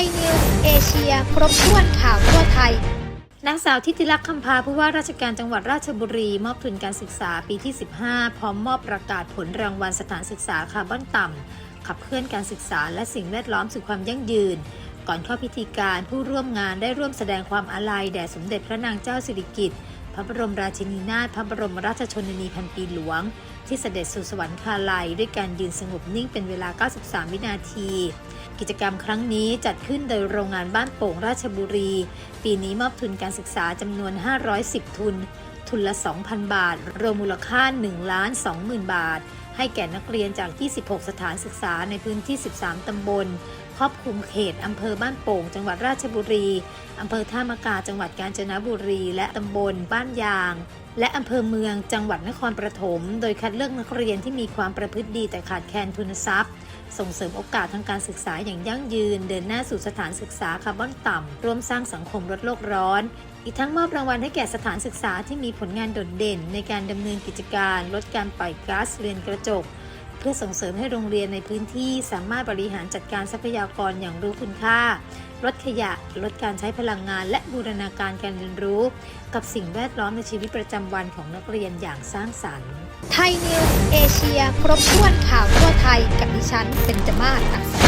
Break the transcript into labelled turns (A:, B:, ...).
A: ยนิวส์เอเชีย ครบถ้วนข่าวทั่วไทย
B: นางสาวทิติลักษ์คำพาผู้ว่าราชการจังหวัดราชบุรี มอบทุนการศึกษาปีที่ 15 พร้อมมอบประกาศผลรางวัลสถานศึกษาคาร์บอนต่ำ ขับเคลื่อนการศึกษาและสิ่งแวดล้อมสู่ความยั่งยืน ก่อนเข้าพิธีการผู้ร่วมงานได้ร่วมแสดงความอาลัยแด่สมเด็จพระนางเจ้าสิริกิติ์พระบรมราชินีนาถพระบรมราชชนนีพันปีหลวง ที่เสด็จสู่สวรรคาลัย ด้วยการยืนสงบนิ่งเป็นเวลา 93 วินาที กิจกรรมครั้งนี้จัดขึ้นโดยโรงงานบ้านโป่งราชบุรี ปีนี้มอบทุนการศึกษาจำนวน 510 ทุน ทุนละ 2,000 บาท รวมมูลค่า1ล้าน20,000 บาท ให้แก่นักเรียนจาก 26 สถานศึกษาในพื้นที่ 13 ตำบล ครอบคลุมเขตอำเภอบ้านโป่ง จังหวัดราชบุรีอำเภอท่ามากาจังหวัดกาญจนบุรี และตำบล บ้านยางและอำเภอเมืองจังหวัดนครปฐม โดยคัดเลือกนักเรียนที่มีความประพฤติดีแต่ขาดแคลนทุนทรัพย์ ส่งเสริมโอกาสทางการศึกษาอย่างยั่งยืน เดินหน้าสู่สถานศึกษาคาร์บอนต่ำ ร่วมสร้างสังคมลดโลกร้อน อีกทั้งมอบรางวัลให้แก่สถานศึกษาที่มีผลงานโดดเด่น ในการดำเนินกิจการ ลดการปล่อยก๊าซเรือนกระจก เพื่อส่งเสริมให้โรงเรียนในพื้นที่สามารถบริหารจัดการทรัพยากรอย่างรู้คุณค่า ลดขยะ ลดการใช้พลังงาน และบูรณาการการเรียนรู้ กับสิ่งแวดล้อมในชีวิตประจำวันของนักเรียนอย่างสร้างสรรค์
A: ไทยนิวส์เอเชีย ครบถ้วนข่าวทั่วไทย กับดิฉันเป็นจมาศอักษร